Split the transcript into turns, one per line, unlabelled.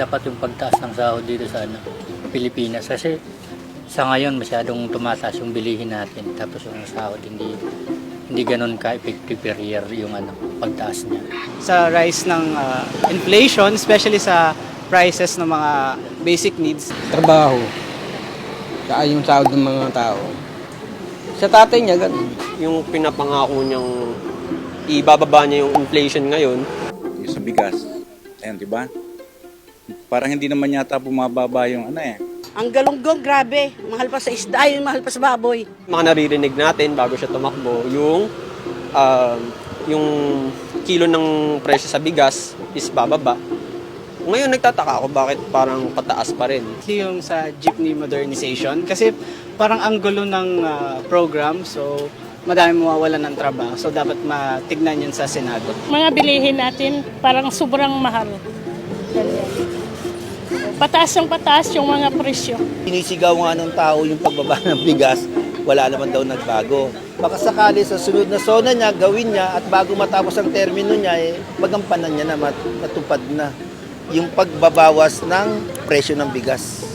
dapat yung pagtaas ng sahod dito sa ano, Pilipinas. Kasi sa ngayon masyadong tumataas yung bilihin natin. Tapos yung sahod hindi hindi ganun ka-effective per year yung ano, pagtaas niya.
sa rise ng ah, inflation, especially sa prices ng mga basic needs.
trabaho. Saka yung sahod ng mga tao. Sa tatay niya, ganun.
yung pinapangako niyang ibababa niya yung inflation ngayon,
yung sa bigas. Ayan, di ba? Parang hindi naman yata bumababa yung ano eh.
Ang galunggong, grabe. Mahal pa sa isda, ay mahal pa sa baboy.
mga naririnig natin bago siya tumakbo, yung um, yung kilo ng presyo sa bigas is bababa. Ngayon nagtataka ako bakit parang pataas pa rin.
Yung sa jeepney modernization. Kasi parang ang gulo ng ah, program. So, madami mawawalan ng trabaho. So, dapat matignan yun sa Senado.
mga bilihin natin parang sobrang mahal. Pataas ng pataas yung mga presyo.
Sinisigaw nga ng tao yung pagbaba ng bigas, wala naman daw nagbago. Baka sakali sa sunod na sona niya, gawin niya at bago matapos ang termino niya, eh, magampanan niya na mat- matupad na yung pagbabawas ng presyo ng bigas.